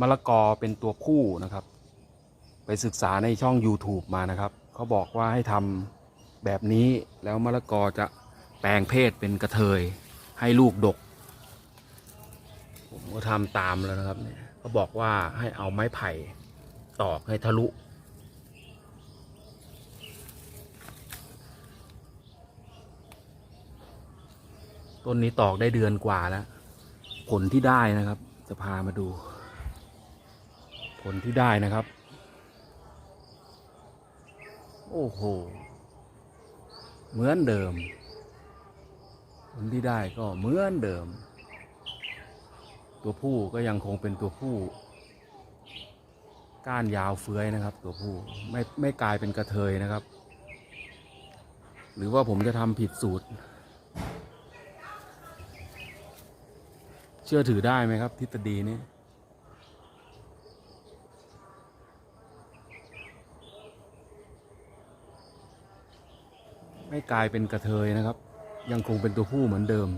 มะละกอเป็นตัวผู้นะครับ ไปศึกษาในช่อง YouTube มานะครับ เขาบอกว่าให้ทำแบบนี้แล้วมะละกอจะแปลงเพศเป็นกระเทย ให้ลูกดก ผมก็ทำตามแล้วนะครับเนี่ยเขาบอกว่าให้เอาไม้ไผ่ตอกให้ทะลุต้นนี้ตอกได้เดือนกว่าแล้ว ผลที่ได้นะครับ จะพามาดู ผลที่ได้นะครับ โอ้โห เหมือนเดิม ผลที่ได้ก็เหมือนเดิม ตัวผู้ก็ยังคงเป็นตัวผู้ ก้านยาวเฟื้อยนะครับ ตัวผู้ไม่ไม่กลายเป็นกระเทยนะครับ หรือว่าผมจะทำผิดสูตร เชื่อถือได้ไหมครับ ทฤษฎีนี้ ไม่กลายเป็นกระเทยนะครับ ยังคงเป็นตัวผู้เหมือนเดิม